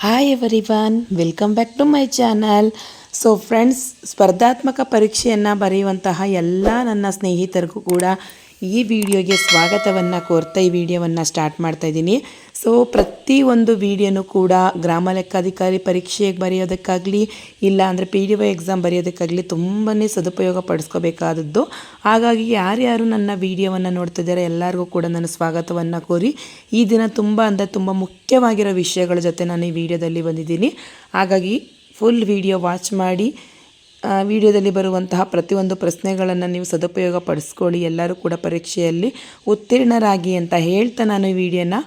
Hi everyone welcome back to my channel so friends ಸ್ಪರ್ಧಾತ್ಮಕ ಪರೀಕ್ಷೆಯನ್ನು ಬರೆಯುವಂತಹ ಎಲ್ಲ ನನ್ನ ಸ್ನೇಹಿತರಿಗೂ ಕೂಡ ಈ ವಿಡಿಯೋಗೆ ಸ್ವಾಗತವನ್ನು ಕೋರ್ತಾ ಈ ವಿಡಿಯೋವನ್ನು ಸ್ಟಾರ್ಟ್ ಮಾಡ್ತಾ ಇದ್ದೀನಿ. ಸೊ ಪ್ರತಿಯೊಂದು ವಿಡಿಯೋನು ಕೂಡ ಗ್ರಾಮ ಲೆಕ್ಕಾಧಿಕಾರಿ ಪರೀಕ್ಷೆಗೆ ಬರೆಯೋದಕ್ಕಾಗಲಿ, ಇಲ್ಲ ಅಂದರೆ ಪಿ ಡಿ ಒ ಎಕ್ಸಾಮ್ ಬರೆಯೋದಕ್ಕಾಗಲಿ ತುಂಬಾ ಸದುಪಯೋಗ ಪಡಿಸ್ಕೋಬೇಕಾದದ್ದು. ಹಾಗಾಗಿ ಯಾರ್ಯಾರು ನನ್ನ ವಿಡಿಯೋವನ್ನು ನೋಡ್ತಿದ್ದಾರೆ ಎಲ್ಲರಿಗೂ ಕೂಡ ನಾನು ಸ್ವಾಗತವನ್ನು ಕೋರಿ, ಈ ದಿನ ತುಂಬ ಅಂದರೆ ತುಂಬ ಮುಖ್ಯವಾಗಿರೋ ವಿಷಯಗಳ ಜೊತೆ ನಾನು ಈ ವಿಡಿಯೋದಲ್ಲಿ ಬಂದಿದ್ದೀನಿ. ಹಾಗಾಗಿ ಫುಲ್ ವಿಡಿಯೋ ವಾಚ್ ಮಾಡಿ ವಿಡಿಯೋದಲ್ಲಿ ಬರುವಂತಹ ಪ್ರತಿಯೊಂದು ಪ್ರಶ್ನೆಗಳನ್ನು ನೀವು ಸದುಪಯೋಗ ಪಡಿಸ್ಕೊಳ್ಳಿ, ಎಲ್ಲರೂ ಕೂಡ ಪರೀಕ್ಷೆಯಲ್ಲಿ ಉತ್ತೀರ್ಣರಾಗಿ ಅಂತ ಹೇಳ್ತಾ ನಾನು ಈ ವಿಡಿಯೋನ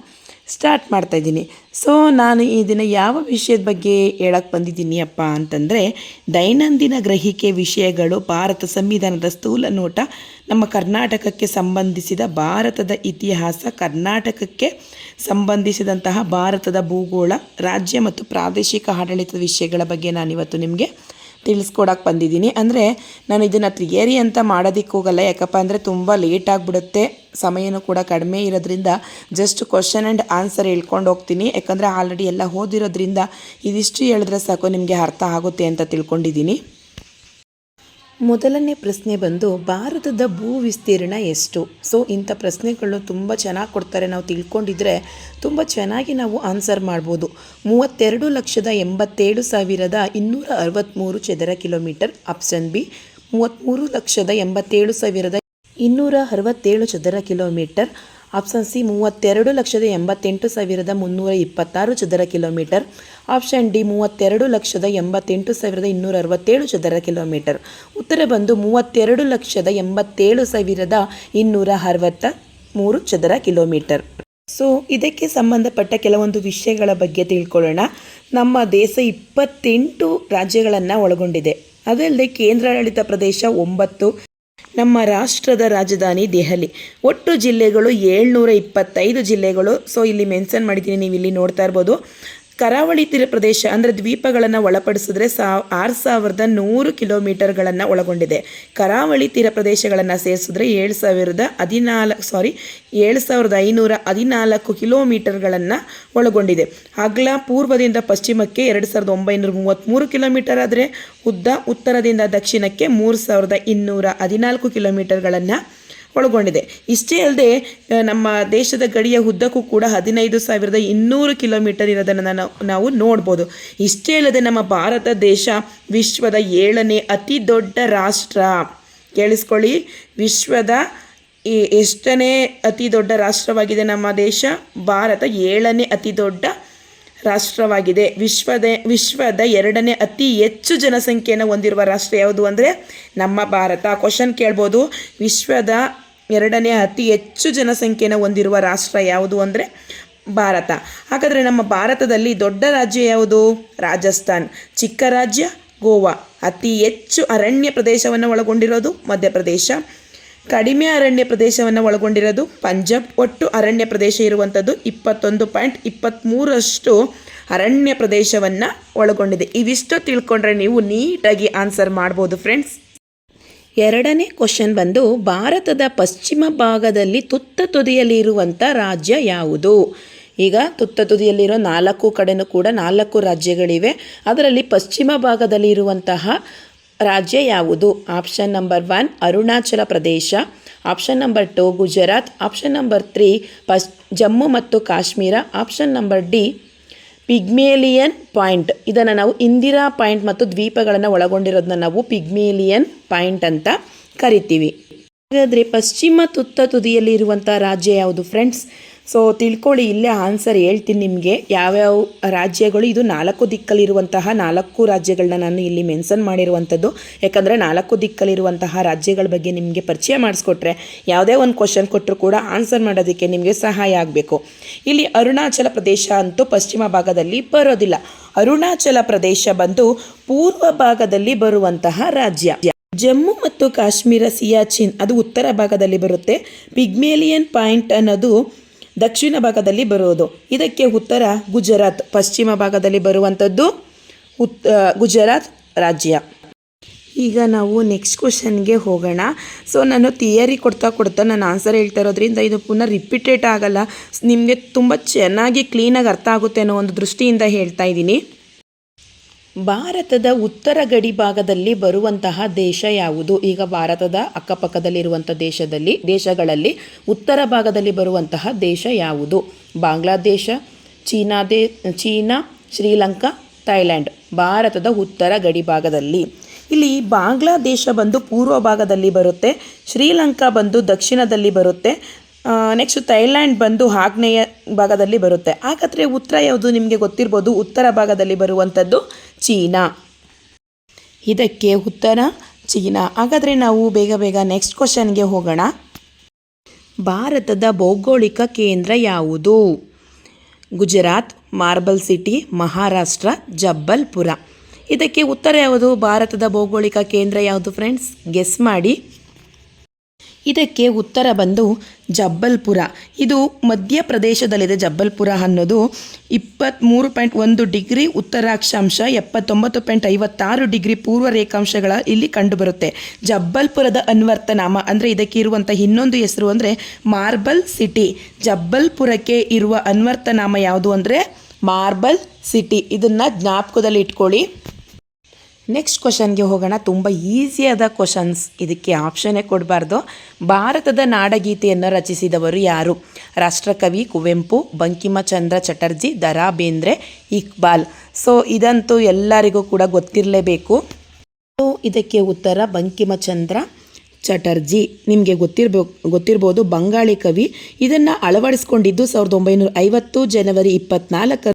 ಸ್ಟಾರ್ಟ್ ಮಾಡ್ತಾ ಇದ್ದೀನಿ. ಸೊ ನಾನು ಈ ದಿನ ಯಾವ ವಿಷಯದ ಬಗ್ಗೆ ಹೇಳಕ್ಕೆ ಬಂದಿದ್ದೀನಿ ಅಪ್ಪ ಅಂತಂದರೆ, ದೈನಂದಿನ ಗ್ರಹಿಕೆ ವಿಷಯಗಳು ಭಾರತ ಸಂವಿಧಾನದ ಸ್ಥೂಲ ನೋಟ, ನಮ್ಮ ಕರ್ನಾಟಕಕ್ಕೆ ಸಂಬಂಧಿಸಿದ ಭಾರತದ ಇತಿಹಾಸ, ಕರ್ನಾಟಕಕ್ಕೆ ಸಂಬಂಧಿಸಿದಂತಹ ಭಾರತದ ಭೂಗೋಳ, ರಾಜ್ಯ ಮತ್ತು ಪ್ರಾದೇಶಿಕ ಆಡಳಿತದ ವಿಷಯಗಳ ಬಗ್ಗೆ ನಾನಿವತ್ತು ನಿಮಗೆ ತಿಳಿಸ್ಕೊಡಕ್ಕೆ ಬಂದಿದ್ದೀನಿ. ಅಂದರೆ ನಾನು ಇದನ್ನು ತ್ರಿಯೇರಿ ಅಂತ ಮಾಡೋದಕ್ಕೆ ಹೋಗಲ್ಲ. ಯಾಕಪ್ಪ ಅಂದರೆ ತುಂಬ ಲೇಟ್ ಆಗಿಬಿಡುತ್ತೆ. ಸಮಯನೂ ಕೂಡ ಕಡಿಮೆ ಇರೋದ್ರಿಂದ ಜಸ್ಟ್ ಕ್ವಶನ್ ಆ್ಯಂಡ್ ಆನ್ಸರ್ ಹೇಳ್ಕೊಂಡು ಹೋಗ್ತೀನಿ. ಯಾಕಂದರೆ ಆಲ್ರೆಡಿ ಎಲ್ಲ ಓದಿರೋದ್ರಿಂದ ಇದಿಷ್ಟು ಹೇಳಿದ್ರೆ ಸಾಕು, ನಿಮಗೆ ಅರ್ಥ ಆಗುತ್ತೆ ಅಂತ ತಿಳ್ಕೊಂಡಿದ್ದೀನಿ. ಮೊದಲನೇ ಪ್ರಶ್ನೆ ಬಂದು, ಭಾರತದ ಭೂ ವಿಸ್ತೀರ್ಣ ಎಷ್ಟು? ಸೊ ಇಂಥ ಪ್ರಶ್ನೆಗಳು ತುಂಬ ಚೆನ್ನಾಗಿ ಕೊಡ್ತಾರೆ. ನಾವು ತಿಳ್ಕೊಂಡಿದ್ರೆ ತುಂಬ ಚೆನ್ನಾಗಿ ನಾವು ಆನ್ಸರ್ ಮಾಡ್ಬೋದು. ಮೂವತ್ತೆರಡು ಲಕ್ಷದ ಎಂಬತ್ತೇಳು ಸಾವಿರದ ಇನ್ನೂರ ಅರವತ್ತ್ಮೂರು ಚದರ ಕಿಲೋಮೀಟರ್ ಆಪ್ಷನ್ ಬಿ. ಮೂವತ್ತ್ಮೂರು ಲಕ್ಷದ ಎಂಬತ್ತೇಳು ಸಾವಿರದ ಇನ್ನೂರ ಅರವತ್ತೇಳು ಚದರ ಕಿಲೋಮೀಟರ್ ಆಪ್ಷನ್ ಸಿ ಮೂವತ್ತೆರಡು ಲಕ್ಷದ ಎಂಬತ್ತೆಂಟು ಸಾವಿರದ ಮುನ್ನೂರ ಇಪ್ಪತ್ತಾರು ಚದರ ಕಿಲೋಮೀಟರ್. ಆಪ್ಷನ್ ಡಿ ಮೂವತ್ತೆರಡು ಲಕ್ಷದ ಎಂಬತ್ತೆಂಟು ಸಾವಿರದ ಇನ್ನೂರ ಅರವತ್ತೇಳು ಚದರ ಕಿಲೋಮೀಟರ್. ಉತ್ತರ ಬಂದು ಮೂವತ್ತೆರಡು ಲಕ್ಷದ ಎಂಬತ್ತೇಳು ಸಾವಿರದ ಇನ್ನೂರ ಅರವತ್ತ ಮೂರು ಚದರ ಕಿಲೋಮೀಟರ್. ಸೊ, ಇದಕ್ಕೆ ಸಂಬಂಧಪಟ್ಟ ಕೆಲವೊಂದು ವಿಷಯಗಳ ಬಗ್ಗೆ ತಿಳ್ಕೊಳ್ಳೋಣ. ನಮ್ಮ ದೇಶ ಇಪ್ಪತ್ತೆಂಟು ರಾಜ್ಯಗಳನ್ನು ಒಳಗೊಂಡಿದೆ. ಅದಲ್ಲದೆ ಕೇಂದ್ರಾಡಳಿತ ಪ್ರದೇಶ ಒಂಬತ್ತು ನಮ್ಮ ರಾಷ್ಟ್ರದ ರಾಜಧಾನಿ ದೆಹಲಿ. ಒಟ್ಟು ಜಿಲ್ಲೆಗಳು ಏಳ್ನೂರ ಇಪ್ಪತ್ತೈದು ಜಿಲ್ಲೆಗಳು. ಸೊ ಇಲ್ಲಿ ಮೆನ್ಷನ್ ಮಾಡಿದ್ದೀನಿ ನೀವು ಇಲ್ಲಿ ನೋಡ್ತಾ ಇರ್ಬೋದು. ಕರಾವಳಿ ತೀರ ಪ್ರದೇಶ ಅಂದರೆ ದ್ವೀಪಗಳನ್ನು ಒಳಪಡಿಸಿದ್ರೆ ಸಾ, ಆರು ಸಾವಿರದ ನೂರು ಕಿಲೋಮೀಟರ್ಗಳನ್ನು ಒಳಗೊಂಡಿದೆ. ಕರಾವಳಿ ತೀರ ಪ್ರದೇಶಗಳನ್ನು ಸೇರಿಸಿದ್ರೆ ಏಳು ಸಾವಿರದ ಹದಿನಾಲ್ಕು ಸಾರಿ ಏಳು ಸಾವಿರದ ಐನೂರ ಹದಿನಾಲ್ಕು ಕಿಲೋಮೀಟರ್ಗಳನ್ನು ಒಳಗೊಂಡಿದೆ. ಅಗಲ ಪೂರ್ವದಿಂದ ಪಶ್ಚಿಮಕ್ಕೆ ಎರಡು ಸಾವಿರದ ಒಂಬೈನೂರ ಮೂವತ್ತ್ಮೂರು ಕಿಲೋಮೀಟರ್ ಆದರೆ ಉದ್ದ, ಉತ್ತರದಿಂದ ದಕ್ಷಿಣಕ್ಕೆ ಮೂರು ಸಾವಿರದ ಇನ್ನೂರ ಹದಿನಾಲ್ಕು ಕಿಲೋಮೀಟರ್ಗಳನ್ನು ಒಳಗೊಂಡಿದೆ. ಇಷ್ಟೇ ಅಲ್ಲದೆ ನಮ್ಮ ದೇಶದ ಗಡಿಯ ಉದ್ದಕ್ಕೂ ಕೂಡ ಹದಿನೈದು ಸಾವಿರದ ಇನ್ನೂರು ಕಿಲೋಮೀಟರ್ ಇರೋದನ್ನು ನಾವು ನಾವು ನೋಡ್ಬೋದು. ಇಷ್ಟೇ ಅಲ್ಲದೆ ನಮ್ಮ ಭಾರತ ದೇಶ ವಿಶ್ವದ ಏಳನೇ ಅತಿ ದೊಡ್ಡ ರಾಷ್ಟ್ರ. ಕೇಳಿಸ್ಕೊಳ್ಳಿ, ವಿಶ್ವದ ಎಷ್ಟನೇ ಅತಿ ದೊಡ್ಡ ರಾಷ್ಟ್ರವಾಗಿದೆ ನಮ್ಮ ದೇಶ? ಭಾರತ ಏಳನೇ ಅತಿ ದೊಡ್ಡ ರಾಷ್ಟ್ರವಾಗಿದೆ. ವಿಶ್ವದ ವಿಶ್ವದ ಎರಡನೇ ಅತಿ ಹೆಚ್ಚು ಜನಸಂಖ್ಯೆಯನ್ನು ಹೊಂದಿರುವ ರಾಷ್ಟ್ರ ಯಾವುದು ಅಂದರೆ ನಮ್ಮ ಭಾರತ. ಕ್ವಶನ್ ಕೇಳ್ಬೋದು, ವಿಶ್ವದ ಎರಡನೇ ಅತಿ ಹೆಚ್ಚು ಜನಸಂಖ್ಯೆನ ಹೊಂದಿರುವ ರಾಷ್ಟ್ರ ಯಾವುದು ಅಂದರೆ ಭಾರತ. ಹಾಗಾದರೆ ನಮ್ಮ ಭಾರತದಲ್ಲಿ ದೊಡ್ಡ ರಾಜ್ಯ ಯಾವುದು? ರಾಜಸ್ಥಾನ್. ಚಿಕ್ಕ ರಾಜ್ಯ ಗೋವಾ. ಅತಿ ಹೆಚ್ಚು ಅರಣ್ಯ ಪ್ರದೇಶವನ್ನು ಒಳಗೊಂಡಿರೋದು ಮಧ್ಯಪ್ರದೇಶ. ಕಡಿಮೆ ಅರಣ್ಯ ಪ್ರದೇಶವನ್ನು ಒಳಗೊಂಡಿರೋದು ಪಂಜಾಬ್. ಒಟ್ಟು ಅರಣ್ಯ ಪ್ರದೇಶ ಇರುವಂಥದ್ದು ಇಪ್ಪತ್ತೊಂದು ಪಾಯಿಂಟ್ ಇಪ್ಪತ್ತ್ಮೂರಷ್ಟು ಅರಣ್ಯ ಪ್ರದೇಶವನ್ನು ಒಳಗೊಂಡಿದೆ. ಇವಿಷ್ಟು ತಿಳ್ಕೊಂಡ್ರೆ ನೀವು ನೀಟಾಗಿ ಆನ್ಸರ್ ಮಾಡ್ಬೋದು ಫ್ರೆಂಡ್ಸ್ ಎರಡನೇ ಕ್ವಶನ್ ಬಂದು, ಭಾರತದ ಪಶ್ಚಿಮ ಭಾಗದಲ್ಲಿ ತುತ್ತ ತುದಿಯಲ್ಲಿರುವಂಥ ರಾಜ್ಯ ಯಾವುದು? ಈಗ ತುತ್ತ ತುದಿಯಲ್ಲಿರೋ ನಾಲ್ಕು ಕಡೆನೂ ಕೂಡ ನಾಲ್ಕು ರಾಜ್ಯಗಳಿವೆ. ಅದರಲ್ಲಿ ಪಶ್ಚಿಮ ಭಾಗದಲ್ಲಿ ಇರುವಂತಹ ರಾಜ್ಯ ಯಾವುದು? Option number one, Arunachal Pradesh. Option number two, Gujarat. Option number three ಪಶ್ Jammu ಮತ್ತು Kashmir. Option number D Pygmalion point. ಇದನ್ನು ನಾವು ಇಂದಿರಾ ಪಾಯಿಂಟ್ ಮತ್ತು ದ್ವೀಪಗಳನ್ನು ಒಳಗೊಂಡಿರೋದನ್ನ ನಾವು ಪಿಗ್ಮೇಲಿಯನ್ ಪಾಯಿಂಟ್ ಅಂತ ಕರಿತೀವಿ. ಹಾಗಾದರೆ ಪಶ್ಚಿಮ ತುತ್ತ ತುದಿಯಲ್ಲಿ ಇರುವಂಥ ರಾಜ್ಯ ಯಾವುದು? ಫ್ರೆಂಡ್ಸ್ ಸೊ ತಿಳ್ಕೊಳ್ಳಿ, ಇಲ್ಲೇ ಆನ್ಸರ್ ಹೇಳ್ತೀನಿ ನಿಮಗೆ. ಯಾವ್ಯಾವ ರಾಜ್ಯಗಳು, ಇದು ನಾಲ್ಕು ದಿಕ್ಕಲ್ಲಿರುವಂತಹ ನಾಲ್ಕು ರಾಜ್ಯಗಳನ್ನ ನಾನು ಇಲ್ಲಿ ಮೆನ್ಷನ್ ಮಾಡಿರುವಂಥದ್ದು. ಯಾಕಂದರೆ ನಾಲ್ಕು ದಿಕ್ಕಲ್ಲಿರುವಂತಹ ರಾಜ್ಯಗಳ ಬಗ್ಗೆ ನಿಮಗೆ ಪರಿಚಯ ಮಾಡಿಸ್ಕೊಟ್ರೆ, ಯಾವುದೇ ಒಂದು ಕ್ವಶನ್ ಕೊಟ್ಟರು ಕೂಡ ಆನ್ಸರ್ ಮಾಡೋದಕ್ಕೆ ನಿಮಗೆ ಸಹಾಯ ಆಗಬೇಕು. ಇಲ್ಲಿ ಅರುಣಾಚಲ ಪ್ರದೇಶ ಅಂತೂ ಪಶ್ಚಿಮ ಭಾಗದಲ್ಲಿ ಬರೋದಿಲ್ಲ. ಅರುಣಾಚಲ ಪ್ರದೇಶ ಬಂದು ಪೂರ್ವ ಭಾಗದಲ್ಲಿ ಬರುವಂತಹ ರಾಜ್ಯ. ಜಮ್ಮು ಮತ್ತು ಕಾಶ್ಮೀರ ಸಿಯಾಚಿನ್, ಅದು ಉತ್ತರ ಭಾಗದಲ್ಲಿ ಬರುತ್ತೆ. ಪಿಗ್ಮೇಲಿಯನ್ ಪಾಯಿಂಟ್ ಅನ್ನೋದು ದಕ್ಷಿಣ ಭಾಗದಲ್ಲಿ ಬರೋದು ಇದಕ್ಕೆ ಉತ್ತರ ಗುಜರಾತ್. ಪಶ್ಚಿಮ ಭಾಗದಲ್ಲಿ ಬರುವಂಥದ್ದು ಉತ್ ಗುಜರಾತ್ ರಾಜ್ಯ. ಈಗ ನಾವು ನೆಕ್ಸ್ಟ್ ಕ್ವಶನ್ಗೆ ಹೋಗೋಣ. ಸೊ ನಾನು ಥಿಯರಿ ಕೊಡ್ತಾ ಕೊಡ್ತಾ ನಾನು ಆನ್ಸರ್ ಹೇಳ್ತಾ ಇರೋದ್ರಿಂದ ಇದು ಪುನಃ ರಿಪಿಟೇಟ್ ಆಗಲ್ಲ. ನಿಮಗೆ ತುಂಬ ಚೆನ್ನಾಗಿ ಕ್ಲೀನಾಗಿ ಅರ್ಥ ಆಗುತ್ತೆ ಅನ್ನೋ ಒಂದು ದೃಷ್ಟಿಯಿಂದ ಹೇಳ್ತಾ ಇದ್ದೀನಿ. ಭಾರತದ ಉತ್ತರ ಗಡಿ ಭಾಗದಲ್ಲಿ ಬರುವಂತಹ ದೇಶ ಯಾವುದು? ಈಗ ಭಾರತದ ಅಕ್ಕಪಕ್ಕದಲ್ಲಿರುವಂಥ ದೇಶದಲ್ಲಿ, ದೇಶಗಳಲ್ಲಿ ಉತ್ತರ ಭಾಗದಲ್ಲಿ ಬರುವಂತಹ ದೇಶ ಯಾವುದು? ಬಾಂಗ್ಲಾದೇಶ, ಚೀನಾ ದೇ, ಚೀನಾ, ಶ್ರೀಲಂಕಾ ಥೈಲ್ಯಾಂಡ್ ಭಾರತದ ಉತ್ತರ ಗಡಿ ಭಾಗದಲ್ಲಿ. ಇಲ್ಲಿ ಬಾಂಗ್ಲಾದೇಶ ಬಂದು ಪೂರ್ವ ಭಾಗದಲ್ಲಿ ಬರುತ್ತೆ, ಶ್ರೀಲಂಕಾ ಬಂದು ದಕ್ಷಿಣದಲ್ಲಿ ಬರುತ್ತೆ ನೆಕ್ಸ್ಟ್ ಥೈಲ್ಯಾಂಡ್ ಬಂದು ಆಗ್ನೇಯ ಭಾಗದಲ್ಲಿ ಬರುತ್ತೆ. ಹಾಗಾದರೆ ಉತ್ತರ ಯಾವುದು ನಿಮಗೆ ಗೊತ್ತಿರ್ಬೋದು? ಉತ್ತರ ಭಾಗದಲ್ಲಿ ಬರುವಂಥದ್ದು ಚೀನಾ. ಇದಕ್ಕೆ ಉತ್ತರ ಚೀನಾ. ಹಾಗಾದರೆ ನಾವು ಬೇಗ ಬೇಗ ನೆಕ್ಸ್ಟ್ ಕ್ವಶನ್ಗೆ ಹೋಗೋಣ. ಭಾರತದ ಭೌಗೋಳಿಕ ಕೇಂದ್ರ ಯಾವುದು? ಗುಜರಾತ್, ಮಾರ್ಬಲ್ ಸಿಟಿ, ಮಹಾರಾಷ್ಟ್ರ ಜಬ್ಬಲ್ಪುರ ಇದಕ್ಕೆ ಉತ್ತರ ಯಾವುದು? ಭಾರತದ ಭೌಗೋಳಿಕ ಕೇಂದ್ರ ಯಾವುದು ಫ್ರೆಂಡ್ಸ್ ಗೆಸ್ ಮಾಡಿ. ಇದಕ್ಕೆ ಉತ್ತರ ಬಂದು ಜಬ್ಬಲ್ಪುರ. ಇದು ಮಧ್ಯಪ್ರದೇಶದಲ್ಲಿದೆ ಜಬ್ಬಲ್ಪುರ ಅನ್ನೋದು. ಇಪ್ಪತ್ತ್ಮೂರು ಪಾಯಿಂಟ್ ಒಂದು ಡಿಗ್ರಿ ಉತ್ತರಾಕ್ಷಾಂಶ, ಎಪ್ಪತ್ತೊಂಬತ್ತು ಪಾಯಿಂಟ್ ಐವತ್ತಾರು ಡಿಗ್ರಿ ಪೂರ್ವ ರೇಖಾಂಶಗಳ ಇಲ್ಲಿ ಕಂಡುಬರುತ್ತೆ. ಜಬ್ಬಲ್ಪುರದ ಅನ್ವರ್ತನಾಮ ಅಂದರೆ ಇದಕ್ಕೆ ಇರುವಂಥ ಇನ್ನೊಂದು ಹೆಸರು ಅಂದರೆ ಮಾರ್ಬಲ್ ಸಿಟಿ. ಜಬ್ಬಲ್ಪುರಕ್ಕೆ ಇರುವ ಅನ್ವರ್ತನಾಮ ಯಾವುದು ಅಂದರೆ ಮಾರ್ಬಲ್ ಸಿಟಿ. ಇದನ್ನು ಜ್ಞಾಪಕದಲ್ಲಿ ಇಟ್ಕೊಳ್ಳಿ. ನೆಕ್ಸ್ಟ್ ಕ್ವಶನ್ಗೆ ಹೋಗೋಣ. ತುಂಬ ಈಸಿಯಾದ ಕ್ವಶನ್ಸ್ ಇದಕ್ಕೆ ಆಪ್ಷನ್ನೇ ಕೊಡಬಾರ್ದು. ಭಾರತದ ನಾಡಗೀತೆಯನ್ನು ರಚಿಸಿದವರು ಯಾರು? ರಾಷ್ಟ್ರಕವಿ ಕುವೆಂಪು ಬಂಕಿಮಚಂದ್ರ ಚಟರ್ಜಿ ದರಾ ಬೇಂದ್ರೆ ಇಕ್ಬಾಲ್. ಸೊ ಇದಂತೂ ಎಲ್ಲರಿಗೂ ಕೂಡ ಗೊತ್ತಿರಲೇಬೇಕು. ಸೊ ಇದಕ್ಕೆ ಉತ್ತರ ಬಂಕಿಮಚಂದ್ರ ಚಟರ್ಜಿ. ನಿಮಗೆ ಗೊತ್ತಿರಬೇಕು ಗೊತ್ತಿರ್ಬೋದು ಬಂಗಾಳಿ ಕವಿ. ಇದನ್ನು ಅಳವಡಿಸ್ಕೊಂಡಿದ್ದು ಸಾವಿರದ ಒಂಬೈನೂರ ಐವತ್ತು ಜನವರಿ ಇಪ್ಪತ್ನಾಲ್ಕರ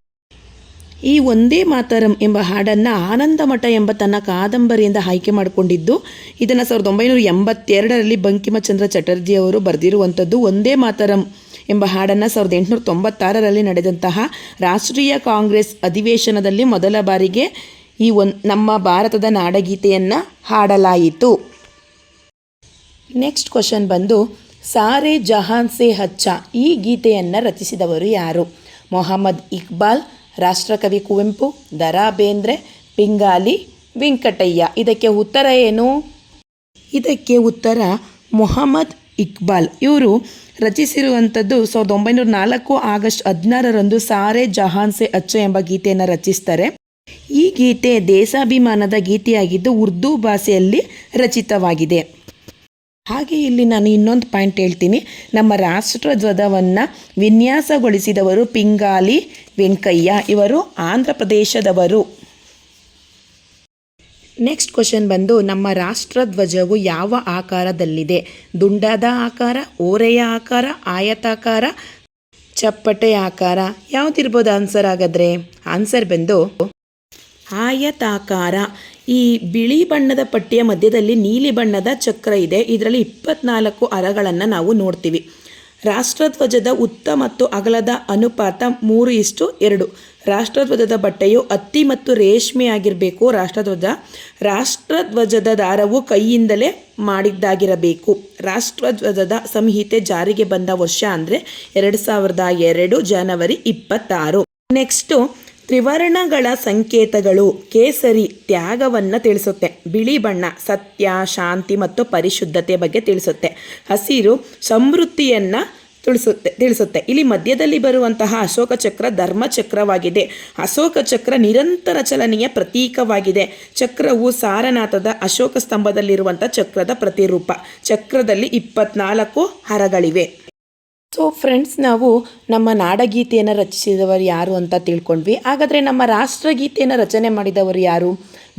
ಈ ಒಂದೇ ಮಾತರಂ ಎಂಬ ಹಾಡನ್ನು ಆನಂದಮಠ ಎಂಬ ತನ್ನ ಕಾದಂಬರಿಯಿಂದ ಆಯ್ಕೆ ಮಾಡಿಕೊಂಡಿದ್ದು, ಇದನ್ನು ಸಾವಿರದ ಒಂಬೈನೂರ ಎಂಬತ್ತೆರಡರಲ್ಲಿ ಬಂಕಿಮಚಂದ್ರ ಚಟರ್ಜಿ ಅವರು ಬರೆದಿರುವಂಥದ್ದು ಒಂದೇ ಮಾತರಂ ಎಂಬ ಹಾಡನ್ನು ಸಾವಿರದ ಎಂಟುನೂರ ತೊಂಬತ್ತಾರರಲ್ಲಿ ನಡೆದಂತಹ ರಾಷ್ಟ್ರೀಯ ಕಾಂಗ್ರೆಸ್ ಅಧಿವೇಶನದಲ್ಲಿ ಮೊದಲ ಬಾರಿಗೆ ಈ ಒನ್, ನಮ್ಮ ಭಾರತದ ನಾಡಗೀತೆಯನ್ನು ಹಾಡಲಾಯಿತು. ನೆಕ್ಸ್ಟ್ ಕ್ವಶನ್ ಬಂದು, ಸಾರೆ ಜಹಾನ್ ಸೆ ಹಚ್ಚ ಈ ಗೀತೆಯನ್ನು ರಚಿಸಿದವರು ಯಾರು? ಮೊಹಮ್ಮದ್ ಇಕ್ಬಾಲ್ ರಾಷ್ಟ್ರಕವಿ ಕುವೆಂಪು ದರಾ ಬೇಂದ್ರೆ ಪಿಂಗಾಲಿ, ವೆಂಕಟಯ್ಯ. ಇದಕ್ಕೆ ಉತ್ತರ ಏನು? ಇದಕ್ಕೆ ಉತ್ತರ ಮೊಹಮ್ಮದ್ ಇಕ್ಬಾಲ್. ಇವರು ರಚಿಸಿರುವಂಥದ್ದು ಸಾವಿರದ ಒಂಬೈನೂರ ನಾಲ್ಕು ಆಗಸ್ಟ್ ಹದಿನಾರರಂದು ಸಾರೆ ಜಹಾನ್ ಸೆ ಅಚ್ಚ ಎಂಬ ಗೀತೆಯನ್ನು ರಚಿಸ್ತಾರೆ. ಈ ಗೀತೆ ದೇಶಾಭಿಮಾನದ ಗೀತೆಯಾಗಿದ್ದು ಉರ್ದು ಭಾಷೆಯಲ್ಲಿ ರಚಿತವಾಗಿದೆ. ಹಾಗೆ ಇಲ್ಲಿ ನಾನು ಇನ್ನೊಂದು ಪಾಯಿಂಟ್ ಹೇಳ್ತೀನಿ. ನಮ್ಮ ರಾಷ್ಟ್ರ ಧ್ವಜವನ್ನು ವಿನ್ಯಾಸಗೊಳಿಸಿದವರು ಪಿಂಗಾಲಿ ವೆಂಕಯ್ಯ. ಇವರು ಆಂಧ್ರ ಪ್ರದೇಶದವರು. ನೆಕ್ಸ್ಟ್ ಕ್ವಶನ್ ಬಂದು, ನಮ್ಮ ರಾಷ್ಟ್ರ ಧ್ವಜವು ಯಾವ ಆಕಾರದಲ್ಲಿದೆ? ದುಂಡಾದ ಆಕಾರ, ಓರೆಯ ಆಕಾರ ಆಯತಾಕಾರ ಚಪ್ಪಟೆ ಆಕಾರ? ಯಾವುದಿರ್ಬೋದು ಆನ್ಸರ್ ಹಾಗಾದರೆ? ಆನ್ಸರ್ ಬಂದು, ಆಯತಾಕಾರ. ಈ ಬಿಳಿ ಬಣ್ಣದ ಪಟ್ಟಿಯ ಮಧ್ಯದಲ್ಲಿ ನೀಲಿ ಬಣ್ಣದ ಚಕ್ರ ಇದೆ. ಇದರಲ್ಲಿ ಇಪ್ಪತ್ನಾಲ್ಕು ಅರಗಳನ್ನು ನಾವು ನೋಡ್ತೀವಿ. ರಾಷ್ಟ್ರಧ್ವಜದ ಉತ್ತ ಮತ್ತು ಅಗಲದ ಅನುಪಾತ ಮೂರು ಇಷ್ಟು ಎರಡು. ರಾಷ್ಟ್ರಧ್ವಜದ ಬಟ್ಟೆಯು ಹತ್ತಿ ಮತ್ತು ರೇಷ್ಮೆ ಆಗಿರಬೇಕು. ರಾಷ್ಟ್ರಧ್ವಜ, ರಾಷ್ಟ್ರಧ್ವಜದ ದಾರವು ಕೈಯಿಂದಲೇ ಮಾಡಿದ್ದಾಗಿರಬೇಕು. ರಾಷ್ಟ್ರಧ್ವಜದ ಸಂಹಿತೆ ಜಾರಿಗೆ ಬಂದ ವರ್ಷ ಅಂದರೆ ಎರಡು ಸಾವಿರದ ಎರಡು ಜನವರಿ ಇಪ್ಪತ್ತಾರು. ನೆಕ್ಸ್ಟು ತ್ರಿವರ್ಣಗಳ ಸಂಕೇತಗಳು ಕೇಸರಿ ತ್ಯಾಗವನ್ನು ತಿಳಿಸುತ್ತೆ. ಬಿಳಿ ಬಣ್ಣ ಸತ್ಯ, ಶಾಂತಿ ಮತ್ತು ಪರಿಶುದ್ಧತೆ ಬಗ್ಗೆ ತಿಳಿಸುತ್ತೆ. ಹಸಿರು ಸಮೃದ್ಧಿಯನ್ನು ತಿಳಿಸುತ್ತೆ ತಿಳಿಸುತ್ತೆ. ಇಲ್ಲಿ ಮಧ್ಯದಲ್ಲಿ ಬರುವಂತಹ ಅಶೋಕ ಚಕ್ರ ಧರ್ಮ ಚಕ್ರವಾಗಿದೆ ಅಶೋಕ ಚಕ್ರ ನಿರಂತರ ಚಲನೆಯ ಪ್ರತೀಕವಾಗಿದೆ. ಚಕ್ರವು ಸಾರನಾಥದ ಅಶೋಕ ಸ್ತಂಭದಲ್ಲಿರುವಂಥ ಚಕ್ರದ ಪ್ರತಿರೂಪ. ಚಕ್ರದಲ್ಲಿ ಇಪ್ಪತ್ನಾಲ್ಕು ಹರಗಳಿವೆ. ಸೊ ಫ್ರೆಂಡ್ಸ್ ನಾವು ನಮ್ಮ ನಾಡಗೀತೆಯನ್ನು ರಚಿಸಿದವರು ಯಾರು ಅಂತ ತಿಳ್ಕೊಂಡ್ವಿ. ಹಾಗಾದರೆ ನಮ್ಮ ರಾಷ್ಟ್ರಗೀತೆಯನ್ನು ರಚನೆ ಮಾಡಿದವರು ಯಾರು?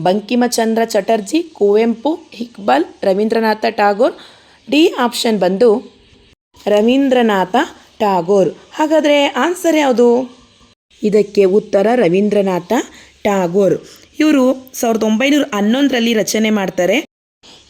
ಬಂಕಿಮಚಂದ್ರ ಚಟರ್ಜಿ, ಕುವೆಂಪು, ಇಕ್ಬಾಲ್, ರವೀಂದ್ರನಾಥ ಟಾಗೋರ್ ಡಿ ಆಪ್ಷನ್ ಬಂದು ರವೀಂದ್ರನಾಥ ಟಾಗೋರ್ ಹಾಗಾದರೆ ಆನ್ಸರ್ ಯಾವುದು? ಇದಕ್ಕೆ ಉತ್ತರ ರವೀಂದ್ರನಾಥ ಟಾಗೋರ್ ಇವರು ಸಾವಿರದ ಒಂಬೈನೂರ ಹನ್ನೊಂದರಲ್ಲಿ ರಚನೆ ಮಾಡ್ತಾರೆ.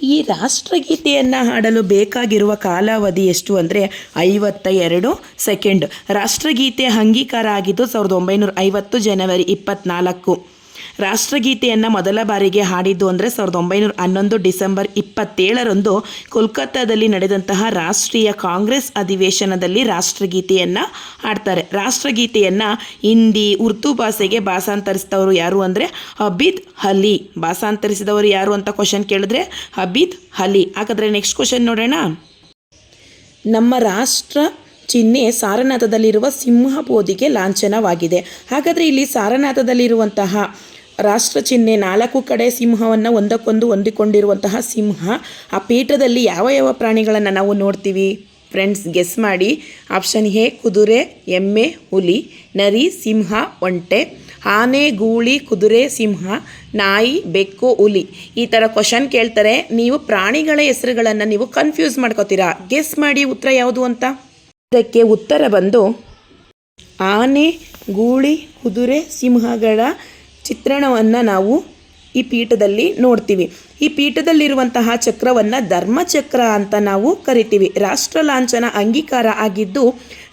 ಈ ರಾಷ್ಟ್ರಗೀತೆಯನ್ನು ಹಾಡಲು ಬೇಕಾಗಿರುವ ಕಾಲಾವಧಿ ಎಷ್ಟು ಅಂದರೆ ಐವತ್ತ ಎರಡು ಸೆಕೆಂಡ್. ರಾಷ್ಟ್ರಗೀತೆ ಅಂಗೀಕಾರ ಆಗಿದ್ದು ಸಾವಿರದ ಒಂಬೈನೂರ ಐವತ್ತು ಜನವರಿ ಇಪ್ಪತ್ನಾಲ್ಕು. ರಾಷ್ಟ್ರಗೀತೆಯನ್ನು ಮೊದಲ ಬಾರಿಗೆ ಹಾಡಿದ್ದು ಅಂದರೆ ಸಾವಿರದ ಒಂಬೈನೂರ ಹನ್ನೊಂದು ಡಿಸೆಂಬರ್ ಇಪ್ಪತ್ತೇಳರಂದು ಕೋಲ್ಕತ್ತಾದಲ್ಲಿ ನಡೆದಂತಹ ರಾಷ್ಟ್ರೀಯ ಕಾಂಗ್ರೆಸ್ ಅಧಿವೇಶನದಲ್ಲಿ ರಾಷ್ಟ್ರಗೀತೆಯನ್ನು ಹಾಡ್ತಾರೆ. ರಾಷ್ಟ್ರಗೀತೆಯನ್ನು ಹಿಂದಿ, ಉರ್ದು ಭಾಷೆಗೆ ಭಾಷಾಂತರಿಸಿದವರು ಯಾರು ಅಂದರೆ ಅಬಿದ್ ಹಲಿ. ಭಾಷಾಂತರಿಸಿದವರು ಯಾರು ಅಂತ ಕ್ವಶನ್ ಕೇಳಿದ್ರೆ ಅಬಿದ್ ಹಲಿ. ಹಾಗಾದರೆ ನೆಕ್ಸ್ಟ್ ಕ್ವಶನ್ ನೋಡೋಣ. ನಮ್ಮ ರಾಷ್ಟ್ರ ಚಿಹ್ನೆ ಸಾರನಾಥದಲ್ಲಿರುವ ಸಿಂಹಬೋಧಿಗೆ ಲಾಂಛನವಾಗಿದೆ. ಹಾಗಾದರೆ ಇಲ್ಲಿ ಸಾರನಾಥದಲ್ಲಿರುವಂತಹ ರಾಷ್ಟ್ರ ಚಿಹ್ನೆ ನಾಲ್ಕು ಕಡೆ ಸಿಂಹವನ್ನು ಒಂದಕ್ಕೊಂದು ಹೊಂದಿಕೊಂಡಿರುವಂತಹ ಸಿಂಹ, ಆ ಪೀಠದಲ್ಲಿ ಯಾವ ಯಾವ ಪ್ರಾಣಿಗಳನ್ನು ನಾವು ನೋಡ್ತೀವಿ? ಫ್ರೆಂಡ್ಸ್ ಗೆಸ್ ಮಾಡಿ. ಆಪ್ಷನ್ ಎ ಕುದುರೆ, ಎಮ್ಮೆ, ಹುಲಿ, ನರಿ, ಸಿಂಹ, ಒಂಟೆ, ಆನೆ, ಗೂಳಿ, ಕುದುರೆ, ಸಿಂಹ, ನಾಯಿ, ಬೆಕ್ಕು, ಹುಲಿ. ಈ ಥರ ಕ್ವಶನ್ ಕೇಳ್ತಾರೆ. ನೀವು ಪ್ರಾಣಿಗಳ ಹೆಸರುಗಳನ್ನು ನೀವು ಕನ್ಫ್ಯೂಸ್ ಮಾಡ್ಕೋತೀರಾ? ಗೆಸ್ ಮಾಡಿ ಉತ್ತರ ಯಾವುದು ಅಂತ. ಇದಕ್ಕೆ ಉತ್ತರ ಬಂದು, ಆನೆ, ಗೂಳಿ, ಕುದುರೆ, ಸಿಂಹಗಳ ಚಿತ್ರಣವನ್ನು ನಾವು ಈ ಪೀಠದಲ್ಲಿ ನೋಡ್ತೀವಿ. ಈ ಪೀಠದಲ್ಲಿರುವಂತಹ ಚಕ್ರವನ್ನು ಧರ್ಮಚಕ್ರ ಅಂತ ನಾವು ಕರಿತೀವಿ. ರಾಷ್ಟ್ರ ಲಾಂಛನ ಅಂಗೀಕಾರ ಆಗಿದ್ದು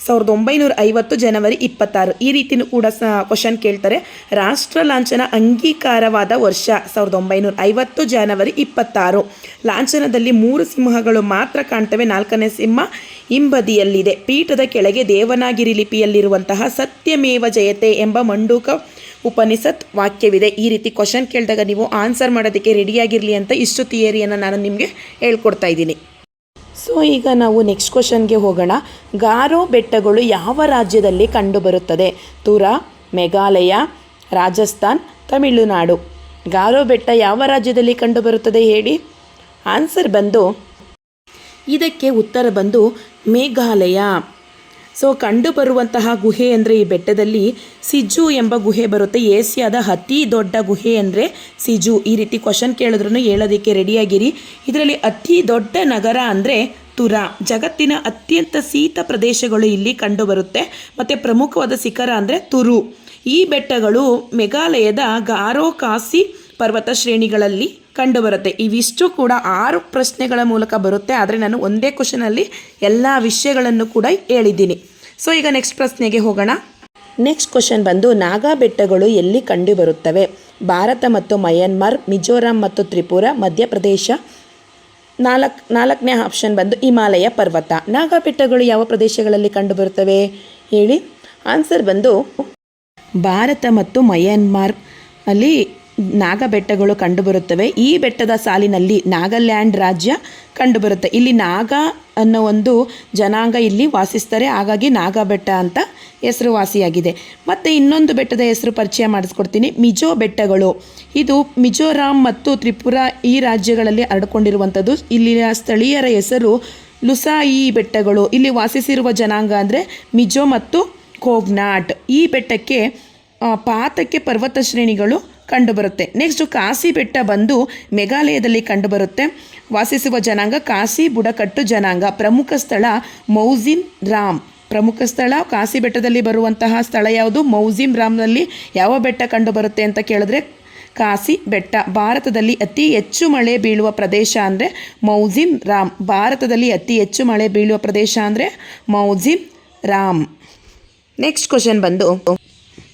ಸಾವಿರದ ಒಂಬೈನೂರ ಐವತ್ತು ಜನವರಿ ಇಪ್ಪತ್ತಾರು. ಈ ರೀತಿಯೂ ಕೂಡ ಸ ಕ್ವಶನ್ ಕೇಳ್ತಾರೆ. ರಾಷ್ಟ್ರ ಲಾಂಛನ ಅಂಗೀಕಾರವಾದ ವರ್ಷ ಸಾವಿರದ ಒಂಬೈನೂರ ಐವತ್ತು ಜನವರಿ ಇಪ್ಪತ್ತಾರು. ಲಾಂಛನದಲ್ಲಿ ಮೂರು ಸಿಂಹಗಳು ಮಾತ್ರ ಕಾಣ್ತವೆ. ನಾಲ್ಕನೇ ಸಿಂಹ ಹಿಂಬದಿಯಲ್ಲಿದೆ. ಪೀಠದ ಕೆಳಗೆ ದೇವನಾಗಿರಿ ಲಿಪಿಯಲ್ಲಿರುವಂತಹ ಸತ್ಯಮೇವ ಜಯತೆ ಎಂಬ ಮಂಡೂಕ ಉಪನಿಷತ್ ವಾಕ್ಯವಿದೆ. ಈ ರೀತಿ ಕ್ವಶನ್ ಕೇಳಿದಾಗ ನೀವು ಆನ್ಸರ್ ಮಾಡೋದಕ್ಕೆ ರೆಡಿಯಾಗಿರಲಿ ಅಂತ ಇಷ್ಟು ಥಿಯರಿಯನ್ನು ನಾನು ನಿಮಗೆ ಹೇಳ್ಕೊಡ್ತಾ ಇದ್ದೀನಿ. ಸೊ ಈಗ ನಾವು ನೆಕ್ಸ್ಟ್ ಕ್ವಶನ್ಗೆ ಹೋಗೋಣ. ಗಾರೋ ಬೆಟ್ಟಗಳು ಯಾವ ರಾಜ್ಯದಲ್ಲಿ ಕಂಡುಬರುತ್ತದೆ? ತುರಾ, ಮೇಘಾಲಯ, ರಾಜಸ್ಥಾನ್, ತಮಿಳುನಾಡು. ಗಾರೋ ಬೆಟ್ಟ ಯಾವ ರಾಜ್ಯದಲ್ಲಿ ಕಂಡುಬರುತ್ತದೆ ಹೇಳಿ? ಆನ್ಸರ್ ಬಂದು ಇದಕ್ಕೆ ಉತ್ತರ ಬಂದು ಮೇಘಾಲಯ. ಸೊ ಕಂಡುಬರುವಂತಹ ಗುಹೆ ಅಂದರೆ ಈ ಬೆಟ್ಟದಲ್ಲಿ ಸಿಜು ಎಂಬ ಗುಹೆ ಬರುತ್ತೆ. ಏಷ್ಯಾದ ಅತಿ ದೊಡ್ಡ ಗುಹೆ ಅಂದರೆ ಸಿಜು. ಈ ರೀತಿ ಕ್ವಶನ್ ಕೇಳಿದ್ರೂ ಹೇಳೋದಕ್ಕೆ ರೆಡಿಯಾಗಿರಿ ಇದರಲ್ಲಿ ಅತಿ ದೊಡ್ಡ ನಗರ ಅಂದರೆ ತುರಾ. ಜಗತ್ತಿನ ಅತ್ಯಂತ ಶೀತ ಪ್ರದೇಶಗಳು ಇಲ್ಲಿ ಕಂಡುಬರುತ್ತೆ. ಮತ್ತು ಪ್ರಮುಖವಾದ ಶಿಖರ ಅಂದರೆ ತುರು. ಈ ಬೆಟ್ಟಗಳು ಮೇಘಾಲಯದ ಗಾರೋ ಕಾಸಿ ಪರ್ವತ ಶ್ರೇಣಿಗಳಲ್ಲಿ ಕಂಡುಬರುತ್ತೆ. ಇವಿಷ್ಟು ಕೂಡ ಆರು ಪ್ರಶ್ನೆಗಳ ಮೂಲಕ ಬರುತ್ತೆ. ಆದರೆ ನಾನು ಒಂದೇ ಕ್ವಶನಲ್ಲಿ ಎಲ್ಲ ವಿಷಯಗಳನ್ನು ಕೂಡ ಹೇಳಿದ್ದೀನಿ. ಸೊ ಈಗ ನೆಕ್ಸ್ಟ್ ಪ್ರಶ್ನೆಗೆ ಹೋಗೋಣ. ನೆಕ್ಸ್ಟ್ ಕ್ವಶನ್ ಬಂದು, ನಾಗಾ ಬೆಟ್ಟಗಳು ಎಲ್ಲಿ ಕಂಡುಬರುತ್ತವೆ? ಭಾರತ ಮತ್ತು ಮಯನ್ಮಾರ್, ಮಿಜೋರಾಂ ಮತ್ತು ತ್ರಿಪುರ, ಮಧ್ಯಪ್ರದೇಶ. ನಾಲ್ಕು, ನಾಲ್ಕನೇ ಆಪ್ಷನ್ ಬಂದು, ಹಿಮಾಲಯ ಪರ್ವತ. ನಾಗಾ ಬೆಟ್ಟಗಳು ಯಾವ ಪ್ರದೇಶಗಳಲ್ಲಿ ಕಂಡುಬರುತ್ತವೆ? ಹೇಳಿ. ಆನ್ಸರ್ ಬಂದು, ಭಾರತ ಮತ್ತು ಮಯನ್ಮಾರ್ ಅಲ್ಲಿ ನಾಗ ಬೆಟ್ಟಗಳು ಕಂಡುಬರುತ್ತವೆ. ಈ ಬೆಟ್ಟದ ಸಾಲಿನಲ್ಲಿ ನಾಗಾಲ್ಯಾಂಡ್ ರಾಜ್ಯ ಕಂಡುಬರುತ್ತೆ. ಇಲ್ಲಿ ನಾಗ ಅನ್ನೋ ಒಂದು ಜನಾಂಗ ಇಲ್ಲಿ ವಾಸಿಸ್ತಾರೆ. ಹಾಗಾಗಿ ನಾಗ ಬೆಟ್ಟ ಅಂತ ಹೆಸರುವಾಸಿಯಾಗಿದೆ. ಮತ್ತು ಇನ್ನೊಂದು ಬೆಟ್ಟದ ಹೆಸರು ಪರಿಚಯ ಮಾಡಿಸ್ಕೊಡ್ತೀನಿ. ಮಿಜೋ ಬೆಟ್ಟಗಳು. ಇದು ಮಿಜೋರಾಂ ಮತ್ತು ತ್ರಿಪುರ ಈ ರಾಜ್ಯಗಳಲ್ಲಿ ಹರಡಿಕೊಂಡಿರುವಂಥದ್ದು. ಇಲ್ಲಿನ ಸ್ಥಳೀಯರ ಹೆಸರು ಲುಸಾಯಿ ಬೆಟ್ಟಗಳು. ಇಲ್ಲಿ ವಾಸಿಸಿರುವ ಜನಾಂಗ ಅಂದರೆ ಮಿಜೋ ಮತ್ತು ಕೋಗ್ನಾಟ್. ಈ ಬೆಟ್ಟಕ್ಕೆ ಪಾತಕ್ಕೆ ಪರ್ವತ ಶ್ರೇಣಿಗಳು ಕಂಡುಬರುತ್ತೆ. ನೆಕ್ಸ್ಟು ಕಾಸಿ ಬೆಟ್ಟ ಬಂದು ಮೇಘಾಲಯದಲ್ಲಿ ಕಂಡುಬರುತ್ತೆ. ವಾಸಿಸುವ ಜನಾಂಗ ಕಾಸಿ ಬುಡಕಟ್ಟು ಜನಾಂಗ. ಪ್ರಮುಖ ಸ್ಥಳ ಮೌಝಿಮ್ ರಾಮ್. ಪ್ರಮುಖ ಸ್ಥಳ ಕಾಸಿ ಬೆಟ್ಟದಲ್ಲಿ ಬರುವಂತಹ ಸ್ಥಳ ಯಾವುದು? ಮೌಸಿಮ್ ರಾಮ್ನಲ್ಲಿ ಯಾವ ಬೆಟ್ಟ ಕಂಡುಬರುತ್ತೆ ಅಂತ ಕೇಳಿದ್ರೆ ಕಾಸಿ ಬೆಟ್ಟ. ಭಾರತದಲ್ಲಿ ಅತಿ ಹೆಚ್ಚು ಮಳೆ ಬೀಳುವ ಪ್ರದೇಶ ಅಂದರೆ ಮೌಝಿಮ್ ರಾಮ್. ಭಾರತದಲ್ಲಿ ಅತಿ ಹೆಚ್ಚು ಮಳೆ ಬೀಳುವ ಪ್ರದೇಶ ಅಂದರೆ ಮೌಝಿಮ್ ರಾಮ್. ನೆಕ್ಸ್ಟ್ ಕ್ವಶನ್ ಬಂದು,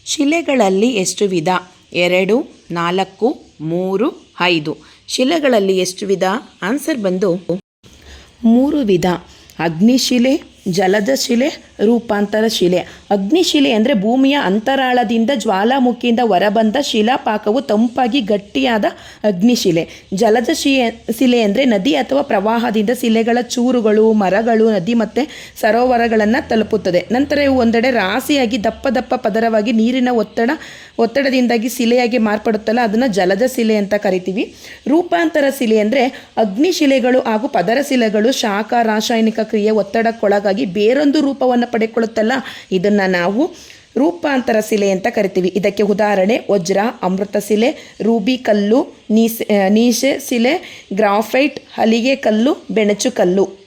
ಶಿಲೆಗಳಲ್ಲಿ ಎಷ್ಟು ವಿಧ? ಎರಡು ನಾಲ್ಕು ಮೂರು ಐದು. ಶಿಲೆಗಳಲ್ಲಿ ಎಷ್ಟು ವಿಧ? ಆನ್ಸರ್ ಬಂದು ಮೂರು ವಿಧ. ಅಗ್ನಿಶಿಲೆ ಜಲದ ಶಿಲೆ, ರೂಪಾಂತರ ಶಿಲೆ. ಅಗ್ನಿಶಿಲೆ ಅಂದರೆ ಭೂಮಿಯ ಅಂತರಾಳದಿಂದ ಜ್ವಾಲಾಮುಖಿಯಿಂದ ಹೊರಬಂದ ಶಿಲಾಪಾಕವು ತಂಪಾಗಿ ಗಟ್ಟಿಯಾದ ಅಗ್ನಿಶಿಲೆ. ಜಲದ ಶಿಲೆ ಅಂದರೆ ನದಿ ಅಥವಾ ಪ್ರವಾಹದಿಂದ ಶಿಲೆಗಳ ಚೂರುಗಳು, ಮರಗಳು, ನದಿ ಮತ್ತು ಸರೋವರಗಳನ್ನು ತಲುಪುತ್ತದೆ. ನಂತರ ಇವು ಒಂದೆಡೆ ರಾಸಿಯಾಗಿ ದಪ್ಪ ದಪ್ಪ ಪದರವಾಗಿ ನೀರಿನ ಒತ್ತಡ, ಒತ್ತಡದಿಂದಾಗಿ ಶಿಲೆಯಾಗಿ ಮಾರ್ಪಡುತ್ತಲ್ಲ, ಅದನ್ನು ಜಲದ ಶಿಲೆ ಅಂತ ಕರಿತೀವಿ. ರೂಪಾಂತರ ಶಿಲೆ ಅಂದರೆ ಅಗ್ನಿಶಿಲೆಗಳು ಹಾಗೂ ಪದರ ಶಿಲೆಗಳು ಶಾಖ, ರಾಸಾಯನಿಕ ಕ್ರಿಯೆ, ಒತ್ತಡಕ್ಕೊಳಗಾಗಿ ಬೇರೊಂದು ರೂಪವನ್ನು ಪಡೆಕೊಳ್ಳುತ್ತಲ್ಲ? ಇದನ್ನು ನಾವು ರೂಪಾಂತರ ಶಿಲೆ ಅಂತ ಕರಿತೀವಿ. ಇದಕ್ಕೆ ಉದಾಹರಣೆ, ವಜ್ರ, ಅಮೃತ ಶಿಲೆ, ರೂಬಿ ಕಲ್ಲು, ನೀಸೆ ನೀಶೆ ಶಿಲೆ, ಗ್ರಾಫೈಟ್, ಹಲಿಗೆ ಕಲ್ಲು, ಬೆಣಚು ಕಲ್ಲು.